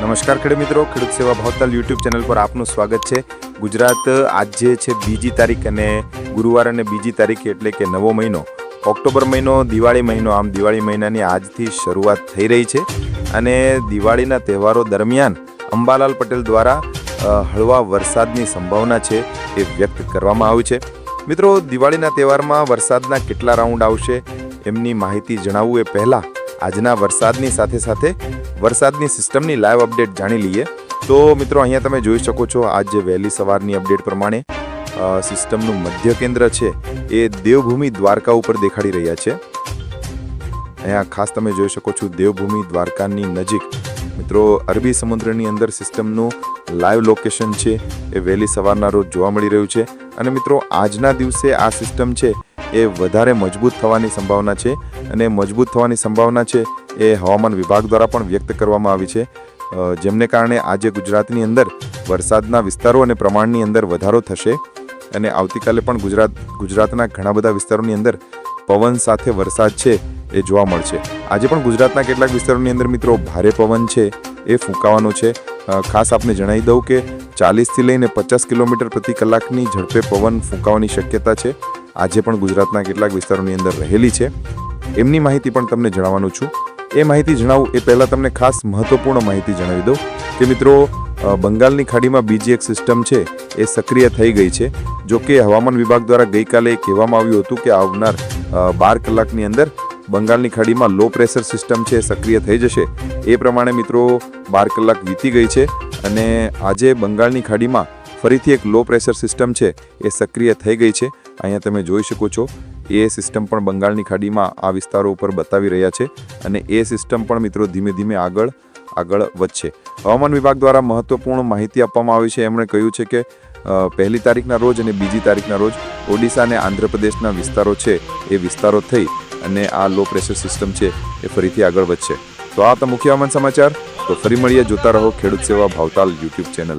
નમસ્કાર ખેડૂત મિત્રો, ખેડૂત સેવા ભાવતાલ યુટ્યુબ ચેનલ પર આપનું સ્વાગત છે. ગુજરાત આજ છે બીજી તારીખ અને ગુરુવાર અને બીજી તારીખ એટલે કે નવો મહિનો. ઓક્ટોબર મહિનો, દિવાળી મહિનો, આમ દિવાળી મહિનાની આજથી શરૂઆત થઈ રહી છે અને દિવાળીના તહેવારો દરમિયાન અંબાલાલ પટેલ દ્વારા હળવા વરસાદની સંભાવના છે એ વ્યક્ત કરવામાં આવી છે. મિત્રો, દિવાળીના તહેવારમાં વરસાદના કેટલા રાઉન્ડ આવશે એમની માહિતી જણાવવું એ પહેલાં આજના વરસાદની સાથે સાથે વરસાદની સિસ્ટમની લાઈવ અપડેટ જાણી લઈએ. તો મિત્રો, અહીંયા તમે જોઈ શકો છો, આજ જે વહેલી સવારની અપડેટ પ્રમાણે સિસ્ટમનું મધ્ય કેન્દ્ર છે, એ દેવભૂમિ દ્વારકા ઉપર દેખાડી રહ્યા છે. અહીંયા ખાસ તમે જોઈ શકો છો, દેવભૂમિ દ્વારકાની નજીક. મિત્રો, અરબી સમુદ્રની અંદર સિસ્ટમનું લાઈવ લોકેશન છે, એ વહેલી સવારના રોજ જોવા મળી રહ્યું છે. અને મિત્રો, આજના દિવસે આ સિસ્ટમ છે, એ વધારે મજબૂત થવાની સંભાવના છે. અને મજબૂત થવાની સંભાવના છે એ હવામાન વિભાગ દ્વારા પણ વ્યક્ત કરવામાં આવી છે. જેમને કારણે આજે ગુજરાતની અંદર વરસાદના વિસ્તારો અને પ્રમાણની અંદર વધારો થશે અને આવતીકાલે પણ ગુજરાત, ગુજરાતના ઘણા બધા વિસ્તારોની અંદર પવન સાથે વરસાદ છે એ જોવા મળશે. આજે પણ ગુજરાતના કેટલાક વિસ્તારોની અંદર મિત્રો ભારે પવન છે એ ફૂંકાવાનો છે. ખાસ આપને જણાવી દઉં કે ચાલીસથી લઈને પચાસ કિલોમીટર પ્રતિ કલાકની ઝડપે પવન ફૂંકાવાની શક્યતા છે. આજે પણ ગુજરાતના કેટલાક વિસ્તારોની અંદર રહેલી છે. એમની માહિતી પણ તમને જણાવવાનું છું. એ માહિતી જણાવું એ પહેલાં તમને ખાસ મહત્વપૂર્ણ માહિતી જણાવી દઉં કે મિત્રો બંગાળની ખાડીમાં બીજી એક સિસ્ટમ છે, એ સક્રિય થઈ ગઈ છે. જો કે હવામાન વિભાગ દ્વારા ગઈકાલે કહેવામાં આવ્યું હતું કે આવનાર બાર કલાકની અંદર બંગાળની ખાડીમાં લો પ્રેશર સિસ્ટમ છે સક્રિય થઈ જશે. એ પ્રમાણે મિત્રો, બાર કલાક વીતી ગઈ છે અને આજે બંગાળની ખાડીમાં ફરીથી એક લો પ્રેશર સિસ્ટમ છે, એ સક્રિય થઈ ગઈ છે. અહીંયા તમે જોઈ શકો છો એ સિસ્ટમ પણ બંગાળની ખાડીમાં આ વિસ્તારો ઉપર બતાવી રહ્યા છે અને એ સિસ્ટમ પણ મિત્રો ધીમે ધીમે આગળ આગળ વધશે. હવામાન વિભાગ દ્વારા મહત્વપૂર્ણ માહિતી આપવામાં આવી છે. એમણે કહ્યું છે કે પહેલી તારીખના રોજ અને બીજી તારીખના રોજ ઓડિશા અને આંધ્રપ્રદેશના વિસ્તારો છે, એ વિસ્તારો થઈ અને આ લો પ્રેશર સિસ્ટમ છે, એ ફરીથી આગળ વધશે. તો આ હતા મુખ્ય હવામાન સમાચાર. તો ફરી મળીએ. જોતા રહો ખેડૂત સેવા ભાવતાલ યુટ્યુબ ચેનલ.